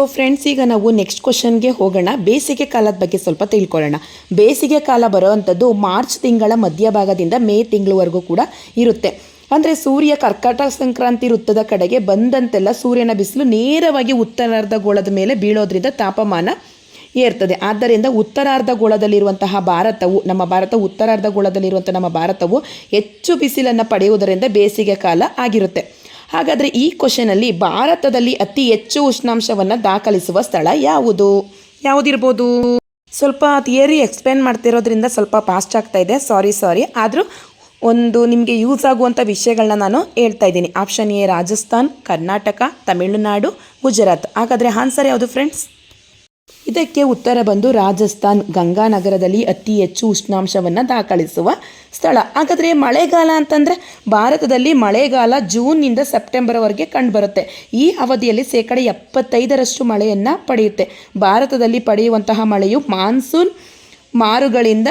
ಸೊ ಫ್ರೆಂಡ್ಸ್ ಈಗ ನಾವು ನೆಕ್ಸ್ಟ್ ಕ್ವಶನ್ಗೆ ಹೋಗೋಣ. ಬೇಸಿಗೆ ಕಾಲದ ಬಗ್ಗೆ ಸ್ವಲ್ಪ ತಿಳ್ಕೊಳ್ಳೋಣ. ಬೇಸಿಗೆ ಕಾಲ ಬರೋವಂಥದ್ದು ಮಾರ್ಚ್ ತಿಂಗಳ ಮಧ್ಯಭಾಗದಿಂದ ಮೇ ತಿಂಗಳವರೆಗೂ ಕೂಡ ಇರುತ್ತೆ. ಅಂದರೆ ಸೂರ್ಯ ಕರ್ಕಾಟ ಸಂಕ್ರಾಂತಿ ವೃತ್ತದ ಕಡೆಗೆ ಬಂದಂತೆಲ್ಲ ಸೂರ್ಯನ ಬಿಸಿಲು ನೇರವಾಗಿ ಉತ್ತರಾರ್ಧ ಗೋಳದ ಮೇಲೆ ಬೀಳೋದ್ರಿಂದ ತಾಪಮಾನ ಏರ್ತದೆ. ಆದ್ದರಿಂದ ಉತ್ತರಾರ್ಧಗೋಳದಲ್ಲಿರುವಂತಹ ಭಾರತವು, ನಮ್ಮ ಭಾರತ ಉತ್ತರಾರ್ಧಗೋಳದಲ್ಲಿರುವಂಥ ನಮ್ಮ ಭಾರತವು ಹೆಚ್ಚು ಬಿಸಿಲನ್ನು ಪಡೆಯುವುದರಿಂದ ಬೇಸಿಗೆ ಕಾಲ ಆಗಿರುತ್ತೆ. ಹಾಗಾದರೆ ಈ ಕ್ವಶನಲ್ಲಿ ಭಾರತದಲ್ಲಿ ಅತಿ ಹೆಚ್ಚು ಉಷ್ಣಾಂಶವನ್ನು ದಾಖಲಿಸುವ ಸ್ಥಳ ಯಾವುದು? ಯಾವುದಿರ್ಬೋದು? ಸ್ವಲ್ಪ ಥಿಯರಿ ಎಕ್ಸ್ಪ್ಲೇನ್ ಮಾಡ್ತಿರೋದ್ರಿಂದ ಸ್ವಲ್ಪ ಫಾಸ್ಟ್ ಆಗ್ತಾ ಇದೆ. ಸಾರಿ ಸಾರಿ. ಆದರೂ ಒಂದು ನಿಮಗೆ ಯೂಸ್ ಆಗುವಂಥ ವಿಷಯಗಳನ್ನ ನಾನು ಹೇಳ್ತಾ ಇದ್ದೀನಿ. Option A Rajasthan, Karnataka, Tamil Nadu, Gujarat. ಹಾಗಾದರೆ ಆನ್ಸರ್ ಯಾವುದು ಫ್ರೆಂಡ್ಸ್ ಇದಕ್ಕೆ ಉತ್ತರ ಬಂದು ರಾಜಸ್ಥಾನ್, ಗಂಗಾನಗರದಲ್ಲಿ ಅತಿ ಹೆಚ್ಚು ಉಷ್ಣಾಂಶವನ್ನು ದಾಖಲಿಸುವ ಸ್ಥಳ. ಹಾಗಾದರೆ ಮಳೆಗಾಲ ಅಂತಂದರೆ ಭಾರತದಲ್ಲಿ ಮಳೆಗಾಲ ಜೂನ್ನಿಂದ ಸೆಪ್ಟೆಂಬರ್ವರೆಗೆ ಕಂಡುಬರುತ್ತೆ. ಈ ಅವಧಿಯಲ್ಲಿ ಶೇಕಡ ಎಪ್ಪತ್ತೈದರಷ್ಟು ಮಳೆಯನ್ನು ಪಡೆಯುತ್ತೆ. ಭಾರತದಲ್ಲಿ ಪಡೆಯುವಂತಹ ಮಳೆಯು ಮಾನ್ಸೂನ್ ಮಾರುಗಳಿಂದ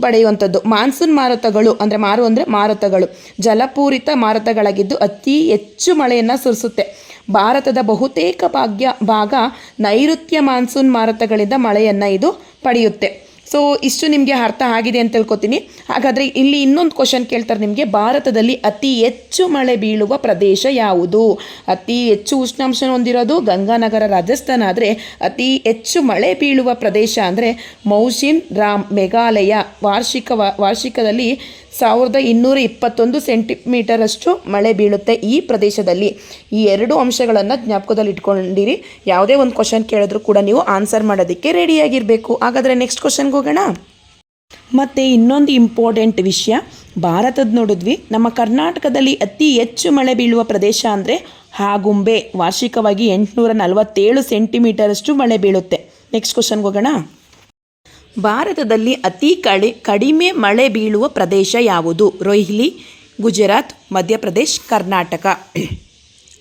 ಪಡೆಯುವಂಥದ್ದು. ಮಾನ್ಸೂನ್ ಮಾರುತಗಳು ಅಂದರೆ ಮಾರು ಅಂದರೆ ಮಾರುತಗಳು. ಜಲಪೂರಿತ ಮಾರುತಗಳಾಗಿದ್ದು ಅತಿ ಹೆಚ್ಚು ಮಳೆಯನ್ನು ಸುರಿಸುತ್ತೆ. ಭಾರತದ ಬಹುತೇಕ ಭಾಗ್ಯ ಭಾಗ ನೈಋತ್ಯ ಮಾನ್ಸೂನ್ ಮಾರುತಗಳಿಂದ ಮಳೆಯನ್ನು ಇದು ಪಡೆಯುತ್ತೆ. ಸೊ ಇಷ್ಟು ನಿಮಗೆ ಅರ್ಥ ಆಗಿದೆ ಅಂತ ತಿಳ್ಕೊತೀನಿ. ಹಾಗಾದರೆ ಇಲ್ಲಿ ಇನ್ನೊಂದು ಕ್ವಶನ್ ಕೇಳ್ತಾರೆ ನಿಮಗೆ. ಭಾರತದಲ್ಲಿ ಅತಿ ಹೆಚ್ಚು ಮಳೆ ಬೀಳುವ ಪ್ರದೇಶ ಯಾವುದು? ಅತಿ ಹೆಚ್ಚು ಉಷ್ಣಾಂಶ ಹೊಂದಿರೋದು ಗಂಗಾನಗರ ರಾಜಸ್ಥಾನ. ಆದರೆ ಅತಿ ಹೆಚ್ಚು ಮಳೆ ಬೀಳುವ ಪ್ರದೇಶ ಅಂದರೆ ಮೌಸಿನ್ ರಾಮ್ ಮೇಘಾಲಯ ವಾರ್ಷಿಕ ವಾರ್ಷಿಕದಲ್ಲಿ ಸಾವಿರದ ಇನ್ನೂರ ಇಪ್ಪತ್ತೊಂದು ಸೆಂಟಿಮೀಟರಷ್ಟು ಮಳೆ ಬೀಳುತ್ತೆ ಈ ಪ್ರದೇಶದಲ್ಲಿ. ಈ ಎರಡು ಅಂಶಗಳನ್ನು ಜ್ಞಾಪಕದಲ್ಲಿ ಇಟ್ಕೊಂಡಿರಿ. ಯಾವುದೇ ಒಂದು ಕ್ವಶನ್ ಕೇಳಿದ್ರು ಕೂಡ ನೀವು ಆನ್ಸರ್ ಮಾಡೋದಕ್ಕೆ ರೆಡಿಯಾಗಿರಬೇಕು ಹಾಗಾದರೆ ನೆಕ್ಸ್ಟ್ ಕ್ವಶನ್ಗೆ ಹೋಗೋಣ. ಮತ್ತು ಇನ್ನೊಂದು ಇಂಪಾರ್ಟೆಂಟ್ ವಿಷಯ. ಭಾರತದ ನೋಡಿದ್ವಿ, ನಮ್ಮ ಕರ್ನಾಟಕದಲ್ಲಿ ಅತಿ ಹೆಚ್ಚು ಮಳೆ ಬೀಳುವ ಪ್ರದೇಶ ಅಂದರೆ ಹಾಗುಂಬೆ. ವಾರ್ಷಿಕವಾಗಿ ಎಂಟುನೂರ ನಲವತ್ತೇಳು ಸೆಂಟಿಮೀಟರಷ್ಟು ಮಳೆ ಬೀಳುತ್ತೆ. ನೆಕ್ಸ್ಟ್ ಕ್ವಶನ್ಗೆ ಹೋಗೋಣ. ಭಾರತದಲ್ಲಿ ಅತಿ ಕಡಿ ಕಡಿಮೆ ಮಳೆ ಬೀಳುವ ಪ್ರದೇಶ ಯಾವುದು? ರೋಹಿಲಿ ಗುಜರಾತ್, ಮಧ್ಯಪ್ರದೇಶ್, ಕರ್ನಾಟಕ.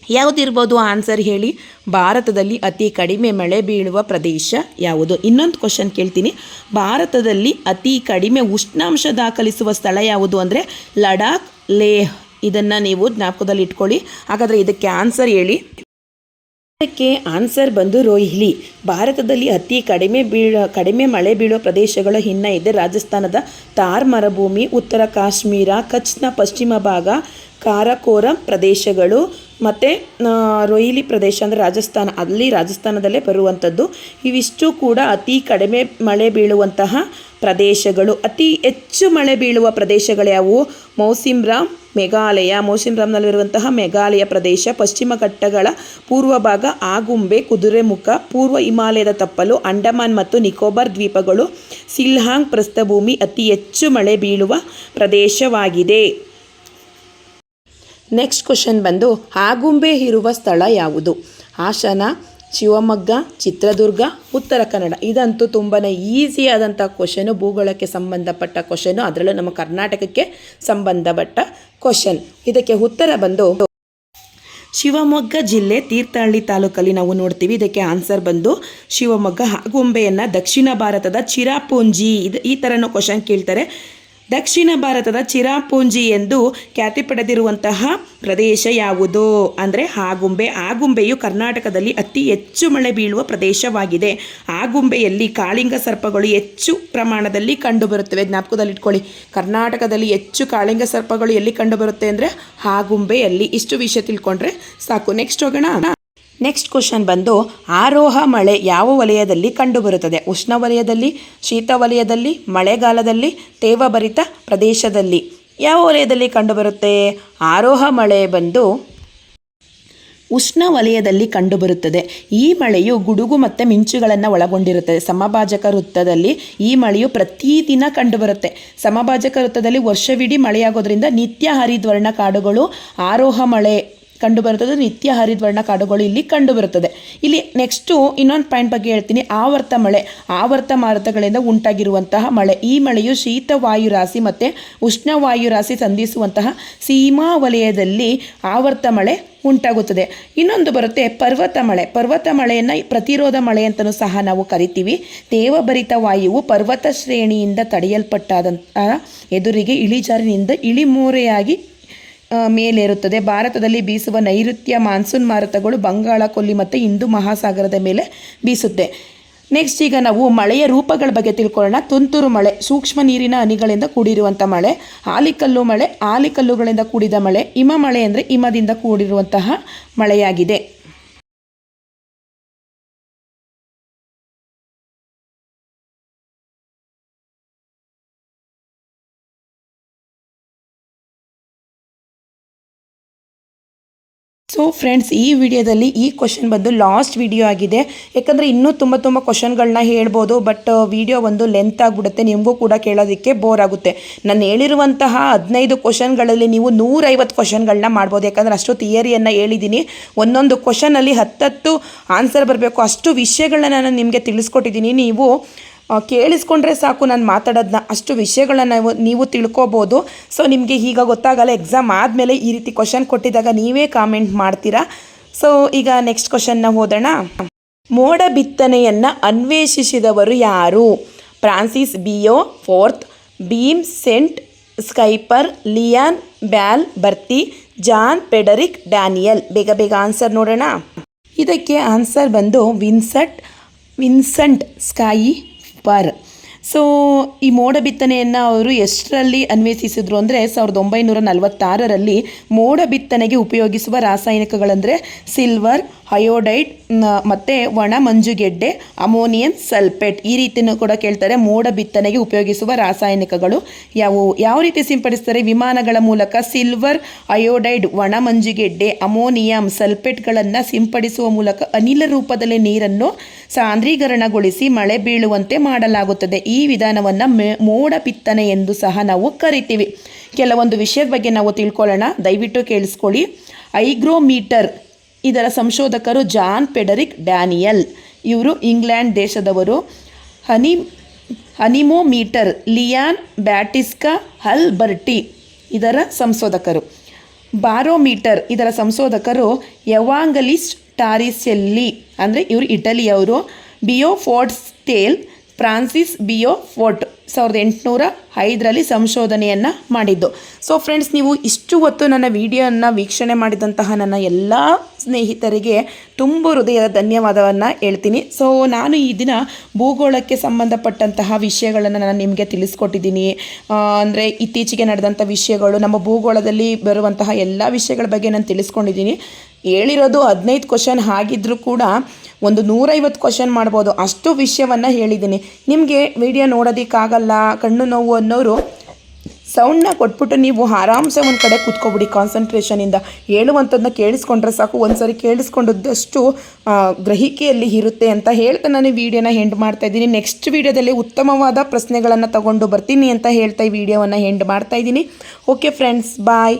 ಯಾವುದಿರ್ಬೋದು? ಆನ್ಸರ್ ಹೇಳಿ. ಭಾರತದಲ್ಲಿ ಅತಿ ಕಡಿಮೆ ಮಳೆ ಬೀಳುವ ಪ್ರದೇಶ ಯಾವುದು? ಇನ್ನೊಂದು ಕ್ವಶನ್ ಕೇಳ್ತೀನಿ. ಭಾರತದಲ್ಲಿ ಅತಿ ಕಡಿಮೆ ಉಷ್ಣಾಂಶ ದಾಖಲಿಸುವ ಸ್ಥಳ ಯಾವುದು ಅಂದರೆ ಲಡಾಖ್, ಲೇಹ್. ಇದನ್ನು ನೀವು ಜ್ಞಾಪಕದಲ್ಲಿ ಇಟ್ಕೊಳ್ಳಿ. ಹಾಗಾದರೆ ಇದಕ್ಕೆ ಆನ್ಸರ್ ಹೇಳಿ. ಇದಕ್ಕೆ ಆನ್ಸರ್ ಬಂದು ರೋಹಿಲಿ. ಭಾರತದಲ್ಲಿ ಅತಿ ಕಡಿಮೆ ಬೀಳ, ಕಡಿಮೆ ಮಳೆ ಬೀಳುವ ಪ್ರದೇಶಗಳ ಹಿನ್ನ ಇದೆ ರಾಜಸ್ಥಾನದ ತಾರ್ ಮರುಭೂಮಿ, ಉತ್ತರ ಕಾಶ್ಮೀರ, ಕಚ್ನ ಪಶ್ಚಿಮ ಭಾಗ, ಕಾರಕೋರಂ ಪ್ರದೇಶಗಳು ಮತ್ತು ರೋಹಿಲಿ ಪ್ರದೇಶ ಅಂದರೆ ರಾಜಸ್ಥಾನ. ಅಲ್ಲಿ ರಾಜಸ್ಥಾನದಲ್ಲೇ ಬರುವಂಥದ್ದು. ಇವಿಷ್ಟು ಕೂಡ ಅತಿ ಕಡಿಮೆ ಮಳೆ ಬೀಳುವಂತಹ ಪ್ರದೇಶಗಳು. ಅತಿ ಹೆಚ್ಚು ಮಳೆ ಬೀಳುವ ಪ್ರದೇಶಗಳು ಯಾವುವು? ಮೌಸಿಮ್ರಾಮ್ ಮೇಘಾಲಯ ಮೌಸಿಮ್ರಾಮ್ನಲ್ಲಿರುವಂತಹ ಮೇಘಾಲಯ ಪ್ರದೇಶ, ಪಶ್ಚಿಮ ಘಟ್ಟಗಳ ಪೂರ್ವ ಭಾಗ ಆಗುಂಬೆ, ಕುದುರೆಮುಖ, ಪೂರ್ವ ಹಿಮಾಲಯದ ತಪ್ಪಲು ಅಂಡಮಾನ್ ಮತ್ತು ನಿಕೋಬಾರ್ ದ್ವೀಪಗಳು ಸಿಲ್ಹಾಂಗ್ ಪ್ರಸ್ಥಭೂಮಿ ಅತಿ ಹೆಚ್ಚು ಮಳೆ ಬೀಳುವ ಪ್ರದೇಶವಾಗಿದೆ. ನೆಕ್ಸ್ಟ್ ಕ್ವಶನ್ ಬಂದು, ಆಗುಂಬೆ ಇರುವ ಸ್ಥಳ ಯಾವುದು? ಹಾಸನ ಶಿವಮೊಗ್ಗ, ಚಿತ್ರದುರ್ಗ, ಉತ್ತರ ಕನ್ನಡ. ಇದಂತೂ ತುಂಬಾ ಈಸಿ ಆದಂಥ ಕ್ವಶನು ಭೂಗೋಳಕ್ಕೆ ಸಂಬಂಧಪಟ್ಟ ಕ್ವಶನು ಅದರಲ್ಲೂ ನಮ್ಮ ಕರ್ನಾಟಕಕ್ಕೆ ಸಂಬಂಧಪಟ್ಟ ಕ್ವಶನ್ ಇದಕ್ಕೆ ಉತ್ತರ ಬಂದು, ಶಿವಮೊಗ್ಗ ಜಿಲ್ಲೆ ತೀರ್ಥಹಳ್ಳಿ ತಾಲೂಕಲ್ಲಿ ನಾವು ನೋಡ್ತೀವಿ. ಇದಕ್ಕೆ ಆನ್ಸರ್ ಬಂದು ಶಿವಮೊಗ್ಗ ಆಗುಂಬೆಯನ್ನು ದಕ್ಷಿಣ ಭಾರತದ ಚಿರಾಪುಂಜಿ. ಇದು ಈ ಥರನೂ ಕ್ವಶನ್ ಕೇಳ್ತಾರೆ. ದಕ್ಷಿಣ ಭಾರತದ ಚಿರಾಪುಂಜಿ ಎಂದು ಖ್ಯಾತಿ ಪಡೆದಿರುವಂತಹ ಪ್ರದೇಶ ಯಾವುದು? ಅಂದರೆ ಆಗುಂಬೆ ಆಗುಂಬೆಯು ಕರ್ನಾಟಕದಲ್ಲಿ ಅತಿ ಹೆಚ್ಚು ಮಳೆ ಬೀಳುವ ಪ್ರದೇಶವಾಗಿದೆ. ಆಗುಂಬೆಯಲ್ಲಿ ಕಾಳಿಂಗ ಸರ್ಪಗಳು ಹೆಚ್ಚು ಪ್ರಮಾಣದಲ್ಲಿ ಕಂಡುಬರುತ್ತವೆ. ಜ್ಞಾಪಕದಲ್ಲಿಟ್ಕೊಳ್ಳಿ ಕರ್ನಾಟಕದಲ್ಲಿ ಹೆಚ್ಚು ಕಾಳಿಂಗ ಸರ್ಪಗಳು ಎಲ್ಲಿ ಕಂಡುಬರುತ್ತೆ ಅಂದರೆ ಆಗುಂಬೆಯಲ್ಲಿ ಇಷ್ಟು ವಿಷಯ ತಿಳ್ಕೊಂಡ್ರೆ ಸಾಕು. ನೆಕ್ಸ್ಟ್ ಹೋಗೋಣ. ನೆಕ್ಸ್ಟ್ ಕ್ವಶನ್ ಬಂದು, ಆರೋಹ ಮಳೆ ಯಾವ ವಲಯದಲ್ಲಿ ಕಂಡುಬರುತ್ತದೆ? ಉಷ್ಣ ವಲಯದಲ್ಲಿ, ಶೀತ ವಲಯದಲ್ಲಿ, ಮಳೆಗಾಲದಲ್ಲಿ, ತೇವಭರಿತ ಪ್ರದೇಶದಲ್ಲಿ? ಯಾವ ವಲಯದಲ್ಲಿ ಕಂಡುಬರುತ್ತೆ? ಆರೋಹ ಮಳೆ ಬಂದು, ಉಷ್ಣ ವಲಯದಲ್ಲಿ ಕಂಡುಬರುತ್ತದೆ. ಈ ಮಳೆಯು ಗುಡುಗು ಮತ್ತು ಮಿಂಚುಗಳನ್ನು ಒಳಗೊಂಡಿರುತ್ತದೆ ಸಮಭಾಜಕ ವೃತ್ತದಲ್ಲಿ ಈ ಮಳೆಯು ಪ್ರತಿದಿನ ಕಂಡುಬರುತ್ತೆ. ಸಮಭಾಜಕ ವೃತ್ತದಲ್ಲಿ ವರ್ಷವಿಡೀ ಮಳೆಯಾಗೋದ್ರಿಂದ ನಿತ್ಯ ಹರಿದ್ವರ್ಣ ಕಾಡುಗಳು ಆರೋಹ ಮಳೆ ಕಂಡುಬರುತ್ತದೆ. ನಿತ್ಯ ಹರಿದ್ವರ್ಣ ಕಾಡುಗಳು ಇಲ್ಲಿ ಕಂಡುಬರುತ್ತದೆ. ಇಲ್ಲಿ ನೆಕ್ಸ್ಟು ಇನ್ನೊಂದು ಪಾಯಿಂಟ್ ಬಗ್ಗೆ ಹೇಳ್ತೀನಿ. ಆವರ್ತ ಮಳೆ. ಆವರ್ತ ಮಾರುತಗಳಿಂದ ಉಂಟಾಗಿರುವಂತಹ ಮಳೆ. ಈ ಮಳೆಯು ಶೀತ ವಾಯು ರಾಶಿ ಮತ್ತು ಉಷ್ಣವಾಯು ರಾಶಿ ಸಂಧಿಸುವಂತಹ ಸೀಮಾ ವಲಯದಲ್ಲಿ ಆವರ್ತ ಮಳೆ ಉಂಟಾಗುತ್ತದೆ. ಇನ್ನೊಂದು ಬರುತ್ತೆ ಪರ್ವತ ಮಳೆ. ಪರ್ವತ ಮಳೆಯನ್ನು ಪ್ರತಿರೋಧ ಮಳೆ ಅಂತಲೂ ಸಹ ನಾವು ಕರಿತೀವಿ. ತೇವಭರಿತ ವಾಯುವು ಪರ್ವತ ಶ್ರೇಣಿಯಿಂದ ತಡೆಯಲ್ಪಟ್ಟಾದಂತಹ ಎದುರಿಗೆ ಇಳಿಜಾರಿನಿಂದ ಇಳಿಮೂರೆಯಾಗಿ ಮೇಲೇರುತ್ತದೆ. ಭಾರತದಲ್ಲಿ ಬೀಸುವ ನೈಋತ್ಯ ಮಾನ್ಸೂನ್ ಮಾರುತಗಳು ಬಂಗಾಳ, ಕೊಲ್ಲಿ ಮತ್ತು ಹಿಂದೂ ಮಹಾಸಾಗರದ ಮೇಲೆ ಬೀಸುತ್ತೆ. ನೆಕ್ಸ್ಟ್ ಈಗ ನಾವು ಮಳೆಯ ರೂಪಗಳ ಬಗ್ಗೆ ತಿಳ್ಕೊಳ್ಳೋಣ. ತುಂತುರು ಮಳೆ, ಸೂಕ್ಷ್ಮ ನೀರಿನ ಹನಿಗಳಿಂದ ಕೂಡಿರುವಂಥ ಮಳೆ ಆಲಿಕಲ್ಲು ಮಳೆ ಆಲಿಕಲ್ಲುಗಳಿಂದ ಕೂಡಿದ ಮಳೆ, ಹಿಮ ಮಳೆ ಅಂದರೆ ಹಿಮದಿಂದ ಕೂಡಿರುವಂತಹ ಮಳೆಯಾಗಿದೆ. ಸೊ ಫ್ರೆಂಡ್ಸ್ ಈ ವಿಡಿಯೋದಲ್ಲಿ ಈ ಕ್ವಶನ್ ಬಂದು ಲಾಸ್ಟ್ ವಿಡಿಯೋ ಆಗಿದೆ. ಯಾಕಂದರೆ ಇನ್ನೂ ತುಂಬ ತುಂಬ ಕ್ವಶನ್ಗಳನ್ನ ಹೇಳ್ಬೋದು ಬಟ್ ವಿಡಿಯೋ ಒಂದು ಲೆಂತ್ ಆಗಿಬಿಡುತ್ತೆ. ನಿಮಗೂ ಕೂಡ ಕೇಳೋದಕ್ಕೆ ಬೋರ್ ಆಗುತ್ತೆ. ನಾನು ಹೇಳಿರುವಂತಹ ಹದಿನೈದು ಕ್ವಶನ್ಗಳಲ್ಲಿ ನೀವು ನೂರೈವತ್ತು ಕ್ವಶನ್ಗಳನ್ನ ಮಾಡ್ಬೋದು. ಯಾಕಂದರೆ ಅಷ್ಟು ಥಿಯರಿಯನ್ನು ಹೇಳಿದ್ದೀನಿ. ಒಂದೊಂದು ಕ್ವಶನಲ್ಲಿ ಹತ್ತತ್ತು ಆನ್ಸರ್ ಬರಬೇಕು. ಅಷ್ಟು ವಿಷಯಗಳನ್ನ ನಾನು ನಿಮಗೆ ತಿಳಿಸ್ಕೊಟ್ಟಿದ್ದೀನಿ. ನೀವು ಕೇಳಿಸ್ಕೊಂಡ್ರೆ ಸಾಕು, ನಾನು ಮಾತಾಡೋದನ್ನ ಅಷ್ಟು ವಿಷಯಗಳನ್ನ ನೀವು ತಿಳ್ಕೊಬೋದು. ಸೊ ನಿಮಗೆ ಈಗ ಗೊತ್ತಾಗಲ್ಲ ಎಕ್ಸಾಮ್ ಆದಮೇಲೆ ಈ ರೀತಿ ಕ್ವಶನ್ ಕೊಟ್ಟಿದ್ದಾಗ ನೀವೇ ಕಾಮೆಂಟ್ ಮಾಡ್ತೀರಾ? ಸೊ ಈಗ ನೆಕ್ಸ್ಟ್ ಕ್ವಶನ್ನ ಹೋದೋಣ. ಮೋಡ ಬಿತ್ತನೆಯನ್ನು ಅನ್ವೇಷಿಸಿದವರು ಯಾರು? Francis Beaufort Vincent Schaefer, Leon ಬ್ಯಾಲ್, ಬರ್ತಿ, ಜಾನ್ ಪೆಡರಿಕ್ ಡ್ಯಾನಿಯಲ್ ಬೇಗ ಬೇಗ ಆನ್ಸರ್ ನೋಡೋಣ. ಇದಕ್ಕೆ ಆನ್ಸರ್ ಬಂದು ವಿನ್ಸಟ್ ವಿನ್ಸೆಂಟ್ ಸ್ಕಾಯಿ para ಸೊ ಈ ಮೋಡ ಬಿತ್ತನೆಯನ್ನು ಅವರು ಎಷ್ಟರಲ್ಲಿ ಅನ್ವೇಷಿಸಿದ್ರು ಅಂದರೆ ಸಾವಿರದ ಒಂಬೈನೂರ ನಲವತ್ತಾರರಲ್ಲಿ ಮೋಡ ಬಿತ್ತನೆಗೆ ಉಪಯೋಗಿಸುವ ರಾಸಾಯನಿಕಗಳಂದರೆ ಸಿಲ್ವರ್ ಅಯೋಡೈಡ್ ಮತ್ತು ಒಣ ಮಂಜುಗೆಡ್ಡೆ, ಅಮೋನಿಯಂ ಸಲ್ಫೇಟ್ ಈ ರೀತಿಯನ್ನು ಕೂಡ ಕೇಳ್ತಾರೆ ಮೋಡ ಬಿತ್ತನೆಗೆ ಉಪಯೋಗಿಸುವ ರಾಸಾಯನಿಕಗಳು ಯಾವುವು? ಯಾವ ರೀತಿ ಸಿಂಪಡಿಸ್ತಾರೆ? ವಿಮಾನಗಳ ಮೂಲಕ ಸಿಲ್ವರ್ ಅಯೋಡೈಡ್ ಒಣ ಮಂಜುಗೆಡ್ಡೆ, ಅಮೋನಿಯಂ ಸಲ್ಪೇಟ್ಗಳನ್ನು ಸಿಂಪಡಿಸುವ ಮೂಲಕ ಅನಿಲ ರೂಪದಲ್ಲಿ ನೀರನ್ನು ಸಾಂದ್ರೀಕರಣಗೊಳಿಸಿ ಮಳೆ ಬೀಳುವಂತೆ ಮಾಡಲಾಗುತ್ತದೆ. ಈ ವಿಧಾನವನ್ನು ಮೋಡ ಬಿತ್ತನೆ ಎಂದು ಸಹ ನಾವು ಕರಿತೀವಿ. ಕೆಲವೊಂದು ವಿಷಯದ ಬಗ್ಗೆ ನಾವು ತಿಳ್ಕೊಳ್ಳೋಣ. ದಯವಿಟ್ಟು ಕೇಳಿಸ್ಕೊಳ್ಳಿ. ಐಗ್ರೋಮೀಟರ್, ಇದರ ಸಂಶೋಧಕರು ಜಾನ್ ಪೆಡರಿಕ್ ಡ್ಯಾನಿಯಲ್. ಇವರು ಇಂಗ್ಲೆಂಡ್ ದೇಶದವರು. ಹನಿ, ಹನಿಮೋಮೀಟರ್, ಲಿಯಾನ್ ಬ್ಯಾಟಿಸ್ಕಾ, ಹಲ್ಬರ್ಟಿ, ಇದರ ಸಂಶೋಧಕರು. ಬಾರೋಮೀಟರ್, ಇದರ ಸಂಶೋಧಕರು ಯವಾಂಗಲಿಸ್ಟ್ ಟಾರಿಸೆಲ್ಲಿ ಅಂದರೆ ಇವರು ಇಟಲಿಯವರು. ಬಿಯೋಫೋರ್ಟ್ಸ್ ಟೇಲ್ ಫ್ರಾನ್ಸಿಸ್ ಬಿಯೋ ಫೋರ್ಟ್ ಸಾವಿರದ ಎಂಟುನೂರ ಐದರಲ್ಲಿ ಸಂಶೋಧನೆಯನ್ನು ಮಾಡಿದ್ದು. ಸೊ ಫ್ರೆಂಡ್ಸ್ ನೀವು ಇಷ್ಟು ಹೊತ್ತು ನನ್ನ ವಿಡಿಯೋನ ವೀಕ್ಷಣೆ ಮಾಡಿದಂತಹ ನನ್ನ ಎಲ್ಲ ಸ್ನೇಹಿತರಿಗೆ ತುಂಬ ಹೃದಯದ ಧನ್ಯವಾದವನ್ನು ಹೇಳ್ತೀನಿ. ಸೊ ನಾನು ಈ ದಿನ ಭೂಗೋಳಕ್ಕೆ ಸಂಬಂಧಪಟ್ಟಂತಹ ವಿಷಯಗಳನ್ನು ನಾನು ನಿಮಗೆ ತಿಳಿಸ್ಕೊಟ್ಟಿದ್ದೀನಿ. ಅಂದರೆ ಇತ್ತೀಚೆಗೆ ನಡೆದಂಥ ವಿಷಯಗಳು, ನಮ್ಮ ಭೂಗೋಳದಲ್ಲಿ ಬರುವಂತಹ ಎಲ್ಲ ವಿಷಯಗಳ ಬಗ್ಗೆ ನಾನು ತಿಳಿಸ್ಕೊಂಡಿದ್ದೀನಿ. ಹೇಳಿರೋದು ಹದಿನೈದು ಕ್ವಶನ್ ಆಗಿದ್ದರೂ ಕೂಡ ಒಂದು ನೂರೈವತ್ತು ಕ್ವಶನ್ ಮಾಡ್ಬೋದು. ಅಷ್ಟು ವಿಷಯವನ್ನು ಹೇಳಿದ್ದೀನಿ. ನಿಮಗೆ ವಿಡಿಯೋ ನೋಡೋದಕ್ಕಾಗಲ್ಲ, ಕಣ್ಣು ನೋವು ಅನ್ನೋರು ಸೌಂಡ್ನ ಕೊಟ್ಬಿಟ್ಟು ನೀವು ಆರಾಮ್ಸೆ ಒಂದು ಕಡೆ ಕೂತ್ಕೊಬಿಡಿ ಕಾನ್ಸಂಟ್ರೇಷನಿಂದ ಹೇಳುವಂಥದ್ದನ್ನ ಕೇಳಿಸ್ಕೊಂಡ್ರೆ ಸಾಕು. ಒಂದು ಸರಿ ಕೇಳಿಸ್ಕೊಂಡದ್ದಷ್ಟು ಗ್ರಹಿಕೆಯಲ್ಲಿ ಇರುತ್ತೆ ಅಂತ ಹೇಳ್ತಾ ನಾನು ವಿಡಿಯೋನ ಹೆಂಡ್ ಮಾಡ್ತಾ ಇದ್ದೀನಿ. ನೆಕ್ಸ್ಟ್ ವಿಡಿಯೋದಲ್ಲಿ ಉತ್ತಮವಾದ ಪ್ರಶ್ನೆಗಳನ್ನು ತಗೊಂಡು ಬರ್ತೀನಿ ಅಂತ ಹೇಳ್ತಾ ಈ ವಿಡಿಯೋವನ್ನು ಹೆಂಡ್ ಮಾಡ್ತಾ ಇದ್ದೀನಿ. Okay friends bye